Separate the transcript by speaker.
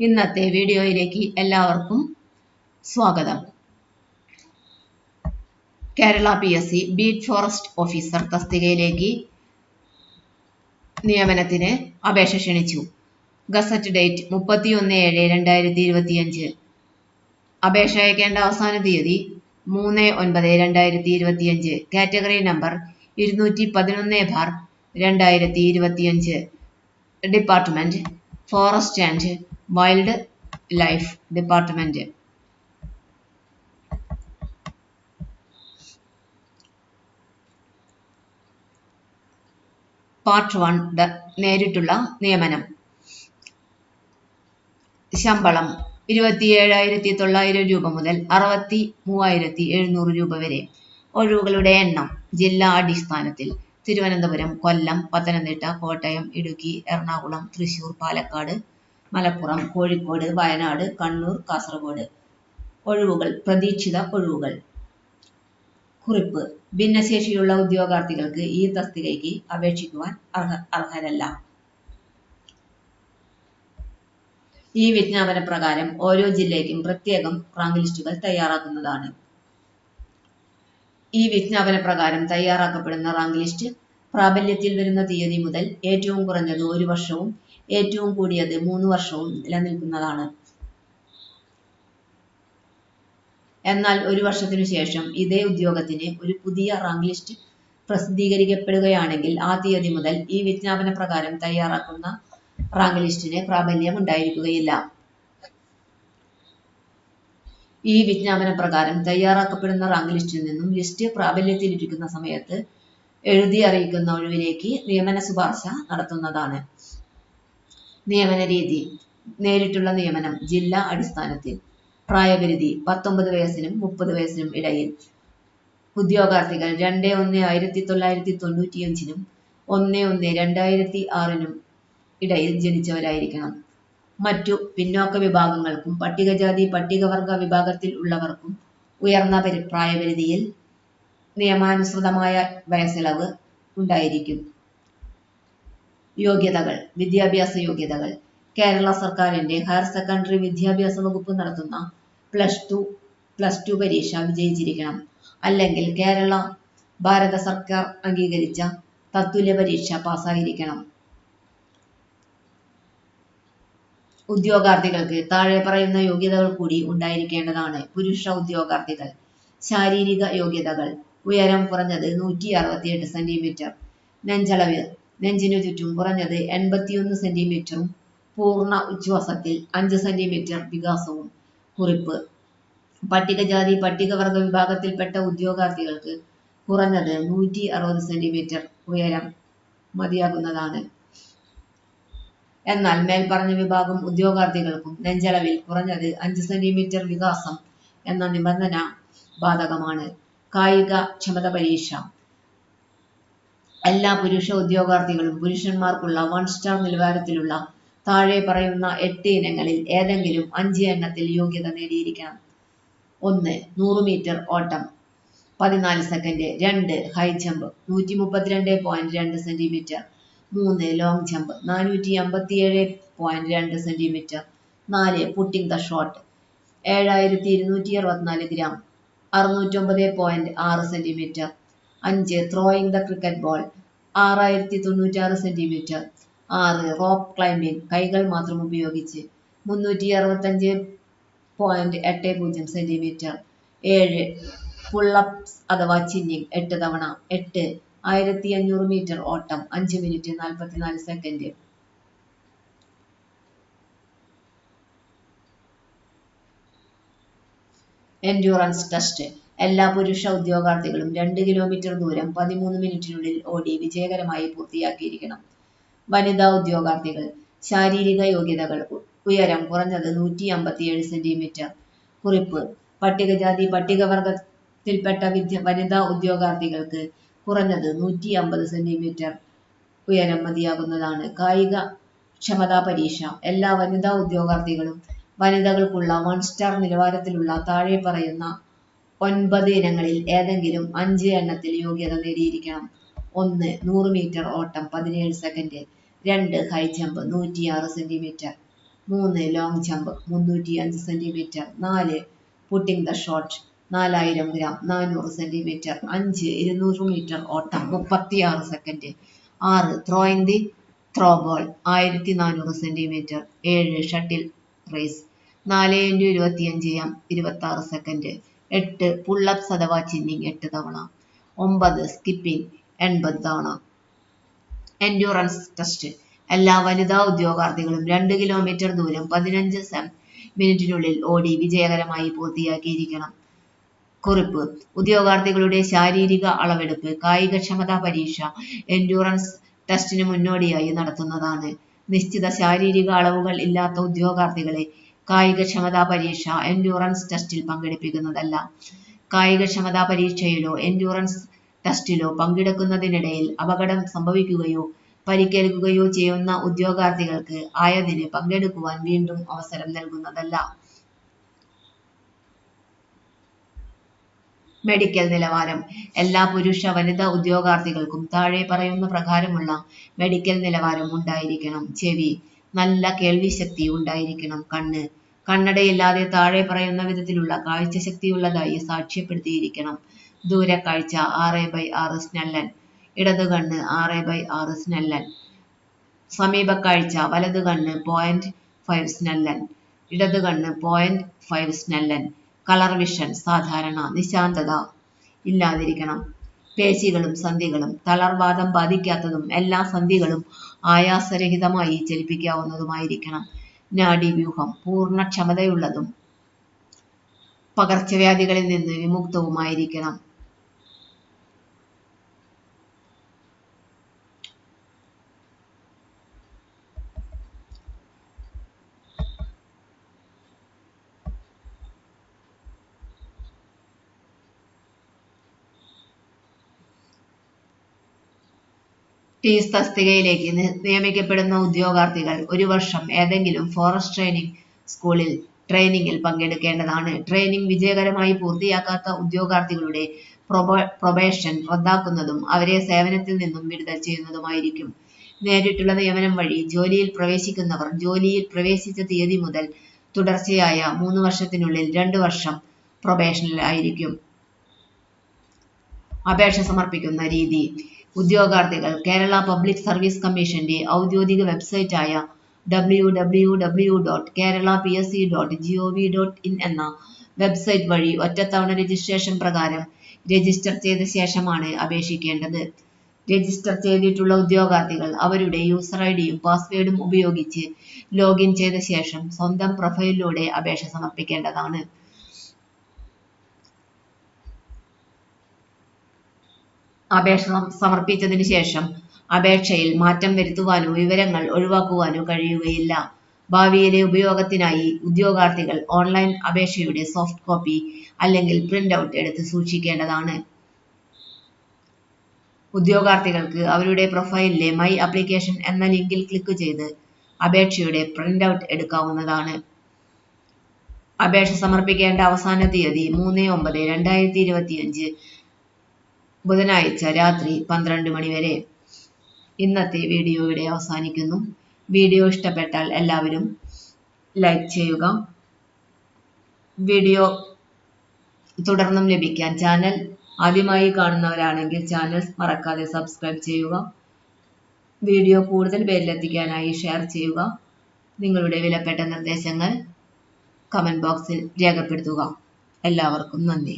Speaker 1: ഇന്നത്തെ വീഡിയോയിലേക്ക് എല്ലാവർക്കും സ്വാഗതം. Kerala P S C beat forest officer തസ്തികയിലേക്ക് നിയമനത്തിന് അപേക്ഷ ക്ഷണിച്ചു. ഗസറ്റ് ഡേറ്റ് മുപ്പത്തിയൊന്ന് ഏഴ് രണ്ടായിരത്തി ഇരുപത്തിയഞ്ച് അപേക്ഷ അയക്കേണ്ട അവസാന തീയതി മൂന്ന് ഒൻപത് രണ്ടായിരത്തി ഇരുപത്തിയഞ്ച് കാറ്റഗറി നമ്പർ ഇരുന്നൂറ്റി പതിനൊന്ന് ബാർ രണ്ടായിരത്തി ഇരുപത്തിയഞ്ച് department forest and wildlife department part one നേരിട്ടുള്ള നിയമനം. ശമ്പളം ഇരുപത്തിയേഴായിരത്തി തൊള്ളായിരം രൂപ മുതൽ അറുപത്തി മൂവായിരത്തി എഴുന്നൂറ് രൂപ വരെ. ഒഴിവുകളുടെ എണ്ണം ജില്ലാ അടിസ്ഥാനത്തിൽ തിരുവനന്തപുരം കൊല്ലം പത്തനംതിട്ട കോട്ടയം ഇടുക്കി എറണാകുളം തൃശൂർ പാലക്കാട് മലപ്പുറം കോഴിക്കോട് വയനാട് കണ്ണൂർ കാസർഗോഡ്. ഒഴിവുകൾ പ്രതീക്ഷിത ഒഴിവുകൾ. കുറിപ്പ്. ഭിന്നശേഷിയുള്ള ഉദ്യോഗാർത്ഥികൾക്ക് ഈ തസ്തികയ്ക്ക് അപേക്ഷിക്കുവാൻ അർഹ അർഹരല്ല. ഈ വിജ്ഞാപന പ്രകാരം ഓരോ ജില്ലയ്ക്കും പ്രത്യേകം റാങ്ക് ലിസ്റ്റുകൾ തയ്യാറാക്കുന്നതാണ്. ഈ വിജ്ഞാപന പ്രകാരം തയ്യാറാക്കപ്പെടുന്ന റാങ്ക് ലിസ്റ്റ് പ്രാബല്യത്തിൽ വരുന്ന തീയതി മുതൽ ഏറ്റവും കുറഞ്ഞത് ഒരു വർഷവും ഏറ്റവും കൂടിയത് മൂന്ന് വർഷവും നിലനിൽക്കുന്നതാണ്. എന്നാൽ ഒരു വർഷത്തിനു ശേഷം ഇതേ ഉദ്യോഗത്തിന് ഒരു പുതിയ റാങ്ക് ലിസ്റ്റ് പ്രസിദ്ധീകരിക്കപ്പെടുകയാണെങ്കിൽ ആ തീയതി മുതൽ ഈ വിജ്ഞാപന പ്രകാരം തയ്യാറാക്കുന്ന റാങ്ക് ലിസ്റ്റിന് പ്രാബല്യം ഉണ്ടായിരിക്കുകയില്ല ഈ വിജ്ഞാപന പ്രകാരം തയ്യാറാക്കപ്പെടുന്ന റാങ്ക് ലിസ്റ്റിൽ നിന്നും ലിസ്റ്റ് പ്രാബല്യത്തിലിരിക്കുന്ന സമയത്ത് എഴുതി അറിയിക്കുന്ന ഒഴിവിലേക്ക് നിയമന ശുപാർശ നടത്തുന്നതാണ്. നിയമന രീതി. നേരിട്ടുള്ള നിയമനം ജില്ലാ അടിസ്ഥാനത്തിൽ. പ്രായപരിധി പത്തൊമ്പത് വയസ്സിനും മുപ്പത് വയസ്സിനും ഇടയിൽ. ഉദ്യോഗാർത്ഥികൾ രണ്ട് ഒന്ന് ആയിരത്തി തൊള്ളായിരത്തി തൊണ്ണൂറ്റിയഞ്ചിനും ഒന്ന് ഒന്ന് രണ്ടായിരത്തി ആറിനും ഇടയിൽ ജനിച്ചവരായിരിക്കണം. മറ്റു പിന്നോക്ക വിഭാഗങ്ങൾക്കും പട്ടികജാതി പട്ടികവർഗ വിഭാഗത്തിൽ ഉള്ളവർക്കും ഉയർന്ന പരി പ്രായപരിധിയിൽ നിയമാനുസൃതമായ വയസ്സിളവ് ഉണ്ടായിരിക്കും. യോഗ്യതകൾ വിദ്യാഭ്യാസ യോഗ്യതകൾ. കേരള സർക്കാരിന്റെ ഹയർ സെക്കൻഡറി വിദ്യാഭ്യാസ വകുപ്പ് നടത്തുന്ന പ്ലസ് ടു പ്ലസ് ടു പരീക്ഷ വിജയിച്ചിരിക്കണം. അല്ലെങ്കിൽ കേരള ഭാരത സർക്കാർ അംഗീകരിച്ച തത്തുല്യ പരീക്ഷ പാസ്സായിരിക്കണം. ഉദ്യോഗാർത്ഥികൾക്ക് താഴെ പറയുന്ന യോഗ്യതകൾ കൂടി ഉണ്ടായിരിക്കേണ്ടതാണ്. പുരുഷ ഉദ്യോഗാർത്ഥികൾ ശാരീരിക യോഗ്യതകൾ ഉയരം കുറഞ്ഞത് നൂറ്റി അറുപത്തിയെട്ട് സെന്റിമീറ്റർ നെഞ്ചളവ് നെഞ്ചിനു ചുറ്റും കുറഞ്ഞത് എൺപത്തിയൊന്ന് സെന്റിമീറ്ററും പൂർണ ഉച്ഛ്വാസത്തിൽ അഞ്ച് സെന്റിമീറ്റർ വികാസവും. കുറിപ്പ്. പട്ടികജാതി പട്ടികവർഗ വിഭാഗത്തിൽപ്പെട്ട ഉദ്യോഗാർത്ഥികൾക്ക് കുറഞ്ഞത് നൂറ്റി അറുപത് സെന്റിമീറ്റർ ഉയരം മതിയാകുന്നതാണ്. എന്നാൽ മേൽപ്പറഞ്ഞ വിഭാഗം ഉദ്യോഗാർത്ഥികൾക്കും നെഞ്ചളവിൽ കുറഞ്ഞത് അഞ്ച് സെന്റിമീറ്റർ വികാസം എന്ന നിബന്ധന ബാധകമാണ്. കായിക ക്ഷമത പരീക്ഷ. എല്ലാ പുരുഷ ഉദ്യോഗാർത്ഥികളും പുരുഷന്മാർക്കുള്ള വൺ സ്റ്റാർ നിലവാരത്തിലുള്ള താഴെ പറയുന്ന എട്ട് ഇനങ്ങളിൽ ഏതെങ്കിലും അഞ്ച് എണ്ണത്തിൽ യോഗ്യത നേടിയിരിക്കണം. ഒന്ന് നൂറ് മീറ്റർ ഓട്ടം. പതിനാല് സെക്കൻഡ് രണ്ട് ഹൈ ജമ്പ് നൂറ്റി മുപ്പത്തിരണ്ട് പോയിന്റ് രണ്ട് സെന്റിമീറ്റർ മൂന്ന് ലോങ് ജമ്പ് നാനൂറ്റി അമ്പത്തിയേഴ് പോയിന്റ് രണ്ട് സെന്റിമീറ്റർ നാല് പുട്ടിംഗ് ദ ഷോട്ട് ഏഴായിരത്തി ഇരുന്നൂറ്റി അറുപത്തിനാല് ഗ്രാം അറുന്നൂറ്റൊമ്പത് പോയിന്റ് ആറ് സെന്റിമീറ്റർ അഞ്ച് ത്രോയിങ് ദ ക്രിക്കറ്റ് ബോൾ ആറായിരത്തി തൊണ്ണൂറ്റാറ് സെന്റിമീറ്റർ ആറ് റോപ്പ് ക്ലൈംബിംഗ് കൈകൾ മാത്രം ഉപയോഗിച്ച് മുന്നൂറ്റി അറുപത്തഞ്ച് പോയിന്റ് എട്ട് പൂജ്യം സെന്റിമീറ്റർ ഏഴ് പുള്ളപ്സ് അഥവാ ചിന്നിങ് എട്ട് തവണ. എട്ട് ആയിരത്തി അഞ്ഞൂറ് മീറ്റർ ഓട്ടം. അഞ്ച് മിനിറ്റ് നാൽപ്പത്തിനാല് സെക്കൻഡ് എൻഡ്യൂറൻസ് ടെസ്റ്റ് എല്ലാ പുരുഷ ഉദ്യോഗാർത്ഥികളും രണ്ട് കിലോമീറ്റർ ദൂരം പതിമൂന്ന് മിനിറ്റിനുള്ളിൽ ഓടി വിജയകരമായി പൂർത്തിയാക്കിയിരിക്കണം. വനിതാ ഉദ്യോഗാർത്ഥികൾ ശാരീരിക യോഗ്യതകൾ ഉയരം കുറഞ്ഞത് നൂറ്റി അമ്പത്തിയേഴ് സെന്റിമീറ്റർ കുറിപ്പ് പട്ടികജാതി പട്ടികവർഗത്തിൽപ്പെട്ട വിദ്യ വനിതാ ഉദ്യോഗാർത്ഥികൾക്ക് കുറഞ്ഞത് നൂറ്റി അമ്പത് സെന്റിമീറ്റർ ഉയരം മതിയാകുന്നതാണ് കായിക ക്ഷമതാ പരീക്ഷ. എല്ലാ വനിതാ ഉദ്യോഗാർത്ഥികളും വനിതകൾക്കുള്ള വൺ സ്റ്റാർ നിലവാരത്തിലുള്ള താഴെ പറയുന്ന ഒൻപത് ഇനങ്ങളിൽ ഏതെങ്കിലും അഞ്ച് എണ്ണത്തിൽ യോഗ്യത നേടിയിരിക്കണം. ഒന്ന് നൂറ് മീറ്റർ ഓട്ടം പതിനേഴ് സെക്കൻഡ് രണ്ട് ഹൈ ജമ്പ് നൂറ്റിയാറ് സെന്റിമീറ്റർ മൂന്ന് ലോങ് ജമ്പ് മുന്നൂറ്റി അഞ്ച് സെന്റിമീറ്റർ നാല് പുട്ടിംഗ് ദ ഷോട്ട് നാലായിരം ഗ്രാം നാനൂറ് സെന്റിമീറ്റർ അഞ്ച് ഇരുന്നൂറ് മീറ്റർ ഓട്ടം മുപ്പത്തിയാറ് സെക്കൻഡ് ആറ് ത്രോയിങ് ദി ത്രോ ബോൾ ആയിരത്തി നാനൂറ് സെന്റിമീറ്റർ ഏഴ് ഷട്ടിൽ റേസ് നാല് ഇന്റു ഇരുപത്തിയഞ്ച് എം ഇരുപത്തി ആറ് സെക്കൻഡ് എട്ട് പുള്ളപ്സ് അഥവാ ചിന്നിങ് എട്ട് തവണ ഒമ്പത് സ്കിപ്പിംഗ് എൺപത് തവണ. എൻഡ്യൂറൻസ് ടെസ്റ്റ് എല്ലാ വനിതാ ഉദ്യോഗാർത്ഥികളും രണ്ട് കിലോമീറ്റർ ദൂരം പതിനഞ്ച് സെം മിനിറ്റിനുള്ളിൽ ഓടി വിജയകരമായി പൂർത്തിയാക്കിയിരിക്കണം. കുറിപ്പ്. ഉദ്യോഗാർത്ഥികളുടെ ശാരീരിക അളവെടുപ്പ് കായികക്ഷമതാ പരീക്ഷ എൻഡ്യൂറൻസ് ടെസ്റ്റിന് മുന്നോടിയായി നടത്തുന്നതാണ്. നിശ്ചിത ശാരീരിക അളവുകൾ ഇല്ലാത്ത ഉദ്യോഗാർത്ഥികളെ കായികക്ഷമതാ പരീക്ഷ എൻഡ്യൂറൻസ് ടെസ്റ്റിൽ പങ്കെടുപ്പിക്കുന്നതല്ല. കായികക്ഷമതാ പരീക്ഷയിലോ എൻഡ്യൂറൻസ് ടെസ്റ്റിലോ പങ്കെടുക്കുന്നതിനിടയിൽ അപകടം സംഭവിക്കുകയോ പരിക്കേൽക്കുകയോ ചെയ്യുന്ന ഉദ്യോഗാർത്ഥികൾക്ക് ആയതിന് പങ്കെടുക്കുവാൻ വീണ്ടും അവസരം നൽകുന്നതല്ല. മെഡിക്കൽ നിലവാരം. എല്ലാ പുരുഷ വനിതാ ഉദ്യോഗാർത്ഥികൾക്കും താഴെ പറയുന്ന പ്രകാരമുള്ള മെഡിക്കൽ നിലവാരം ഉണ്ടായിരിക്കണം. ചെവി നല്ല കേൾവി ശക്തി ഉണ്ടായിരിക്കണം. കണ്ണ്. കണ്ണടയില്ലാതെ താഴെ പറയുന്ന വിധത്തിലുള്ള കാഴ്ച കാഴ്ചശക്തിയുള്ളതായി സാക്ഷ്യപ്പെടുത്തിയിരിക്കണം. ദൂരക്കാഴ്ച ആറ് ബൈ ആറ് സ്നെല്ലൻ. ഇടത് കണ്ണ് ആറ് ബൈ ആറ് സ്നെല്ലൻ. സമീപക്കാഴ്ച വലത് കണ്ണ് പോയിന്റ് ഫൈവ് സ്നെല്ലൻ. ഇടത് കണ്ണ് point five Snellen. Colour vision സാധാരണ നിശാന്തത. ഇല്ലാതിരിക്കണം. പേശികളും സന്ധികളും തളർവാദം ബാധിക്കാത്തതും എല്ലാ സന്ധികളും ആയാസരഹിതമായി ചലിപ്പിക്കാവുന്നതുമായിരിക്കണം നാഡീവ്യൂഹം പൂർണ ക്ഷമതയുള്ളതും പകർച്ചവ്യാധികളിൽ നിന്ന് വിമുക്തവുമായിരിക്കണം. ടീസ് തസ്തികയിലേക്ക് നിയമിക്കപ്പെടുന്ന ഉദ്യോഗാർത്ഥികൾ ഒരു വർഷം ഏതെങ്കിലും ഫോറസ്റ്റ് ട്രെയിനിങ് സ്കൂളിൽ ട്രെയിനിങ്ങിൽ പങ്കെടുക്കേണ്ടതാണ്. ട്രെയിനിങ് വിജയകരമായി പൂർത്തിയാക്കാത്ത ഉദ്യോഗാർത്ഥികളുടെ പ്രൊബ- പ്രൊബേഷൻ റദ്ദാക്കുന്നതും അവരെ സേവനത്തിൽ നിന്നും വിടുതൽ ചെയ്യുന്നതുമായിരിക്കും. നേരിട്ടുള്ള നിയമനം വഴി ജോലിയിൽ പ്രവേശിക്കുന്നവർ ജോലിയിൽ പ്രവേശിച്ച തീയതി മുതൽ തുടർച്ചയായ മൂന്ന് വർഷത്തിനുള്ളിൽ രണ്ട് വർഷം പ്രൊബേഷനിലായിരിക്കും അപേക്ഷ സമർപ്പിക്കുന്ന രീതി. ഉദ്യോഗാർത്ഥികൾ കേരള പബ്ലിക് സർവീസ് കമ്മീഷന്റെ ഔദ്യോഗിക വെബ്സൈറ്റായ W W W dot Kerala P S C dot G O V dot in എന്ന വെബ്സൈറ്റ് വഴി ഒറ്റത്തവണ രജിസ്ട്രേഷൻ പ്രകാരം രജിസ്റ്റർ ചെയ്ത ശേഷമാണ് അപേക്ഷിക്കേണ്ടത്. രജിസ്റ്റർ ചെയ്തിട്ടുള്ള ഉദ്യോഗാർത്ഥികൾ അവരുടെ യൂസർ ഐ ഡിയും പാസ്വേഡും ഉപയോഗിച്ച് ലോഗിൻ ചെയ്ത ശേഷം സ്വന്തം പ്രൊഫൈലിലൂടെ അപേക്ഷ സമർപ്പിക്കേണ്ടതാണ്. അപേക്ഷ സമർപ്പിച്ചതിന് ശേഷം അപേക്ഷയിൽ മാറ്റം വരുത്തുവാനോ വിവരങ്ങൾ ഒഴിവാക്കുവാനോ കഴിയുകയില്ല. ഭാവിയിലെ ഉപയോഗത്തിനായി ഉദ്യോഗാർത്ഥികൾ ഓൺലൈൻ അപേക്ഷയുടെ സോഫ്റ്റ് കോപ്പി അല്ലെങ്കിൽ പ്രിന്റ് ഔട്ട് എടുത്ത് സൂക്ഷിക്കേണ്ടതാണ്. ഉദ്യോഗാർത്ഥികൾക്ക് അവരുടെ പ്രൊഫൈലിലെ മൈ ആപ്ലിക്കേഷൻ എന്ന ലിങ്കിൽ ക്ലിക്ക് ചെയ്ത് അപേക്ഷയുടെ പ്രിന്റ് ഔട്ട് എടുക്കാവുന്നതാണ്. അപേക്ഷ സമർപ്പിക്കേണ്ട അവസാന തീയതി മൂന്ന് ഒമ്പത് രണ്ടായിരത്തി ഇരുപത്തിയഞ്ച് ബുധനാഴ്ച രാത്രി പന്ത്രണ്ട് മണിവരെ ഇന്നത്തെ വീഡിയോ ഇവിടെ അവസാനിക്കുന്നു. വീഡിയോ ഇഷ്ടപ്പെട്ടാൽ എല്ലാവരും ലൈക്ക് ചെയ്യുക. വീഡിയോ തുടർന്നും ലഭിക്കാൻ ചാനൽ ആദ്യമായി കാണുന്നവരാണെങ്കിൽ ചാനൽ മറക്കാതെ സബ്സ്ക്രൈബ് ചെയ്യുക. വീഡിയോ കൂടുതൽ പേരിലെത്തിക്കാനായി ഷെയർ ചെയ്യുക. നിങ്ങളുടെ വിലപ്പെട്ട നിർദ്ദേശങ്ങൾ കമന്റ് ബോക്സിൽ രേഖപ്പെടുത്തുക. എല്ലാവർക്കും നന്ദി.